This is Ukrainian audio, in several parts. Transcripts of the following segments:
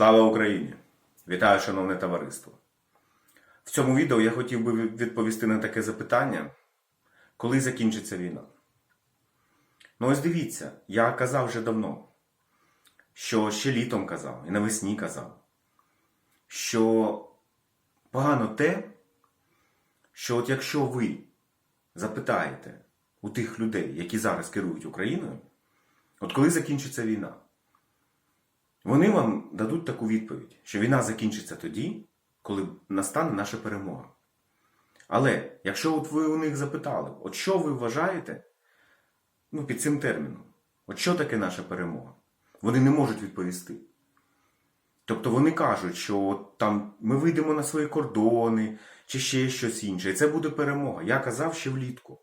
Слава Україні! Вітаю, шановне товариство! В цьому відео я хотів би відповісти на таке запитання, коли закінчиться війна. Ну ось дивіться, я казав вже давно, що ще літом казав і навесні казав, що погано те, що от якщо ви запитаєте у тих людей, які зараз керують Україною, от коли закінчиться війна, вони вам дадуть таку відповідь, що війна закінчиться тоді, коли настане наша перемога. Але якщо от ви у них запитали, от що ви вважаєте ну, під цим терміном, от що таке наша перемога? Вони не можуть відповісти. Тобто вони кажуть, що от там ми вийдемо на свої кордони чи ще щось інше, і це буде перемога. Я казав ще влітку,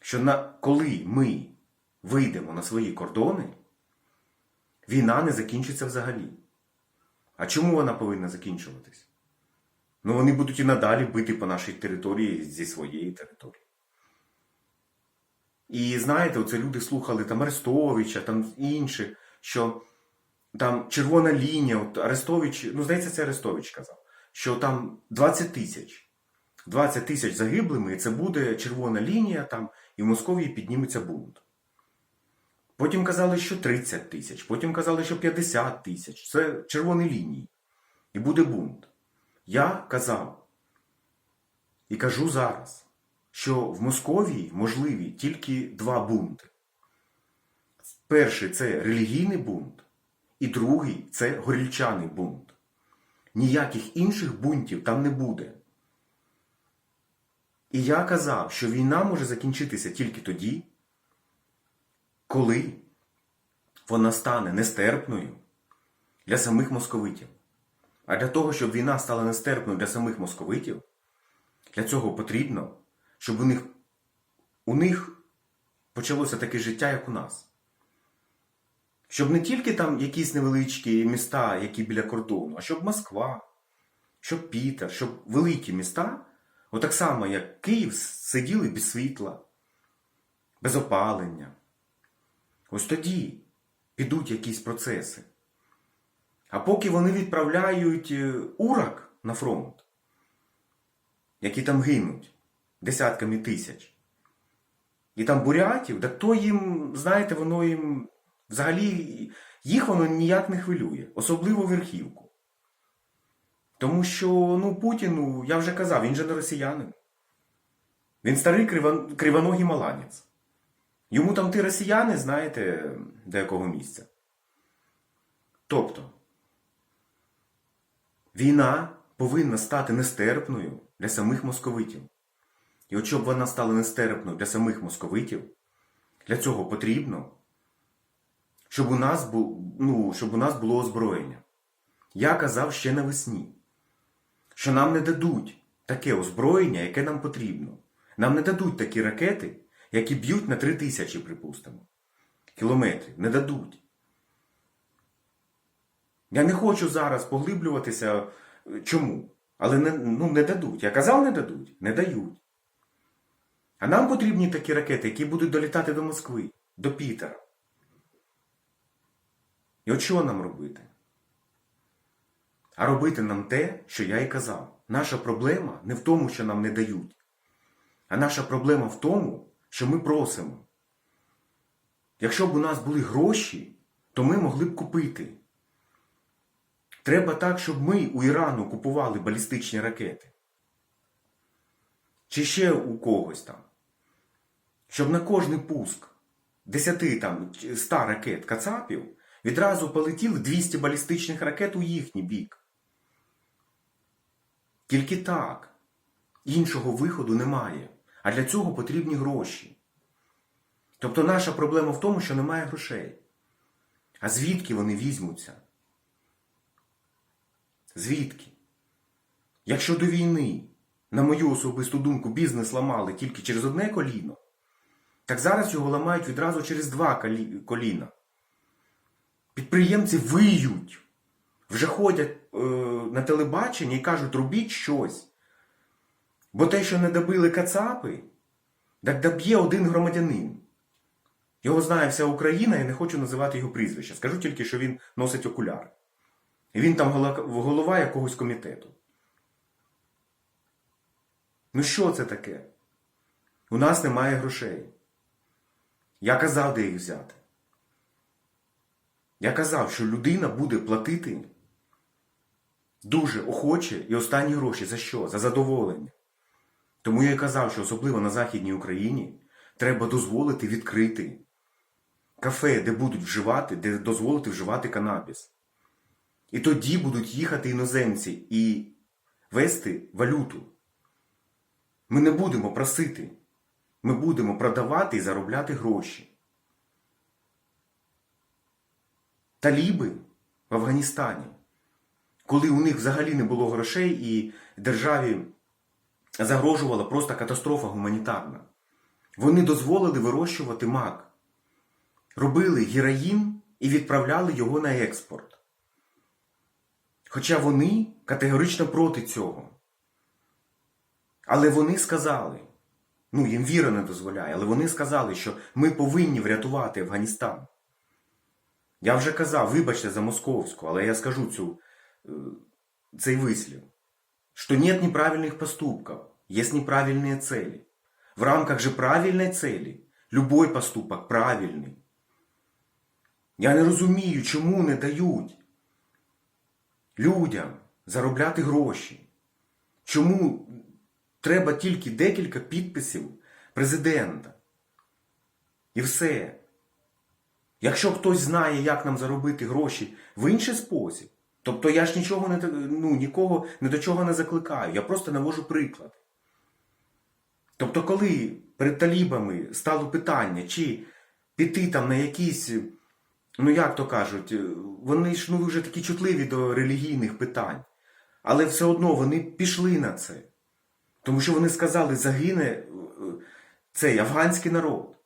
що на, коли ми вийдемо на свої кордони, війна не закінчиться взагалі. А чому вона повинна закінчуватись? Ну вони будуть і надалі бити по нашій території зі своєї території. І знаєте, оце люди слухали там Арестовича, там інших, що там червона лінія, от Арестович, ну здається, це Арестович казав, що там 20 тисяч. 20 тисяч загиблими, і це буде червона лінія, там, і в Московії підніметься бунт. Потім казали, що 30 тисяч, потім казали, що 50 тисяч. Це червоні лінії. І буде бунт. Я казав і кажу зараз, що в Московії можливі тільки два бунти. Перший це релігійний бунт, і другий це горільчаний бунт. Ніяких інших бунтів там не буде. І я казав, що війна може закінчитися тільки тоді, коли вона стане нестерпною для самих московитів. А для того, щоб війна стала нестерпною для самих московитів, для цього потрібно, щоб у них, у них почалося таке життя, як у нас. Щоб не тільки там якісь невеличкі міста, які біля кордону, а щоб Москва, щоб Пітер, щоб великі міста, отак само, як Київ, сиділи без світла, без опалення. Ось тоді підуть якісь процеси. А поки вони відправляють е, урак на фронт, які там гинуть десятками тисяч, і там бурятів, так то їм, знаєте, воно їм взагалі їх воно ніяк не хвилює, особливо верхівку. Тому що ну, Путіну, я вже казав, він же не росіянин. Він старий кривон, кривоногий маланець. Йому там ті росіяни, знаєте, до якого місця. Тобто, війна повинна стати нестерпною для самих московитів. І от щоб вона стала нестерпною для самих московитів, для цього потрібно, щоб у нас, бу, ну, щоб у нас було озброєння. Я казав ще навесні, що нам не дадуть таке озброєння, яке нам потрібно. Нам не дадуть такі ракети, які б'ють на три тисячі, припустимо, кілометрів. Не дадуть. Я не хочу зараз поглиблюватися чому. Але не, ну, не дадуть. Я казав, не дадуть, не дають. А нам потрібні такі ракети, які будуть долітати до Москви, до Пітера. І от що нам робити? А робити нам те, що я і казав. Наша проблема не в тому, що нам не дають. А наша проблема в тому, що ми просимо. Якщо б у нас були гроші, то ми могли б купити. Треба так, щоб ми у Ірану купували балістичні ракети. Чи ще у когось там. Щоб на кожний пуск 10 там, 100 ракет Кацапів відразу полетіли 200 балістичних ракет у їхній бік. Тільки так. Іншого виходу немає. А для цього потрібні гроші. Тобто наша проблема в тому, що немає грошей. А звідки вони візьмуться? Звідки? Якщо до війни, на мою особисту думку, бізнес ламали тільки через одне коліно, так зараз його ламають відразу через два коліна. Підприємці виють, вже ходять е, на телебачення і кажуть, робіть щось. Бо те, що не добили кацапи, так доб'є один громадянин. Його знає вся Україна, я не хочу називати його прізвище. Скажу тільки, що він носить окуляри. І він там голова якогось комітету. Ну що це таке? У нас немає грошей. Я казав, де їх взяти. Я казав, що людина буде платити дуже охоче і останні гроші. За що? За задоволення. Тому я і казав, що особливо на Західній Україні треба дозволити відкрити кафе, де будуть вживати, де дозволити вживати канабіс. І тоді будуть їхати іноземці і вести валюту. Ми не будемо просити. Ми будемо продавати і заробляти гроші. Таліби в Афганістані, коли у них взагалі не було грошей і державі загрожувала просто катастрофа гуманітарна, вони дозволили вирощувати мак, робили героїн і відправляли його на експорт. Хоча вони категорично проти цього. Але вони сказали, ну їм віра не дозволяє, але вони сказали, що ми повинні врятувати Афганістан. Я вже казав, вибачте за московську, але я скажу цю, е, цей вислів, что нет неправильных поступков, есть неправильные цели. В рамках же правильной цели любой поступок правильний. Я не розумію, чому не дають людям заробляти гроші. Чому треба тільки декілька підписів президента. І все. Якщо хтось знає, як нам заробити гроші в інший спосіб, тобто я ж нічого не ну, нікого не до чого не закликаю, я просто навожу приклад. Тобто, коли перед талібами стало питання, чи піти там на якісь, ну як то кажуть, вони ж ну, вже такі чутливі до релігійних питань, але все одно вони пішли на це. Тому що вони сказали, загине е, цей афганський народ.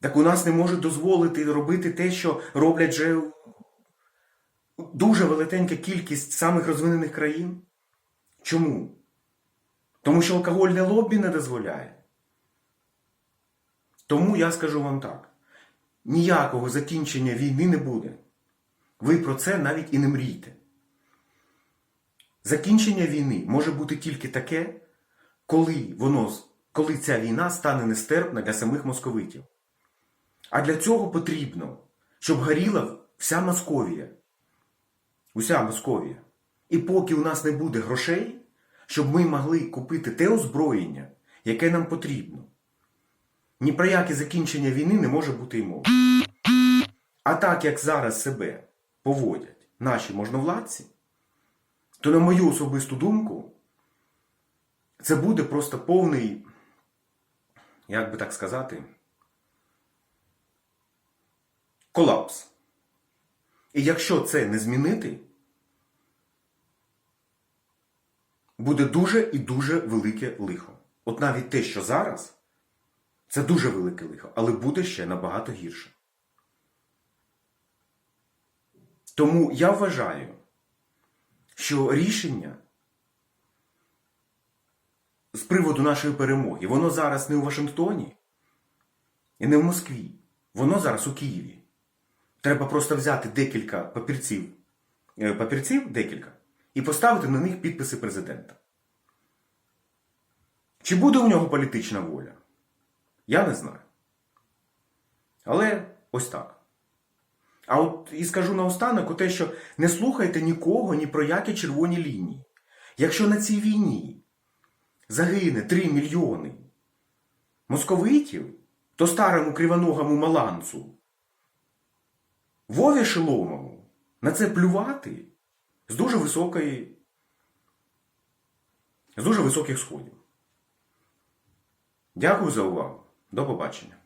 Так у нас не можуть дозволити робити те, що роблять вже дуже велетенька кількість самих розвинених країн. Чому? Тому що алкогольне лобі не дозволяє. Тому я скажу вам так: ніякого закінчення війни не буде. Ви про це навіть і не мрійте. Закінчення війни може бути тільки таке, коли воно, коли ця війна стане нестерпна для самих московитів. А для цього потрібно, щоб горіла вся Московія. Уся Московія. І поки у нас не буде грошей, щоб ми могли купити те озброєння, яке нам потрібно. Ні про яке закінчення війни не може бути й мови. А так як зараз себе поводять наші можновладці, то, на мою особисту думку, це буде просто повний, як би так сказати, колапс. І якщо це не змінити, буде дуже і дуже велике лихо. От навіть те, що зараз, це дуже велике лихо, але буде ще набагато гірше. Тому я вважаю, що рішення з приводу нашої перемоги, воно зараз не у Вашингтоні і не в Москві. Воно зараз у Києві. Треба просто взяти декілька папірців, е, папірців декілька, і поставити на них підписи президента. Чи буде у нього політична воля? Я не знаю. Але ось так. А от і скажу наостанок те, що не слухайте нікого ні про які червоні лінії. Якщо на цій війні загине 3 мільйони московитів, то старому кривоногому маланцу Вові Шиломову на це плювати з дуже високої, з дуже високих сходів. Дякую за увагу. До побачення.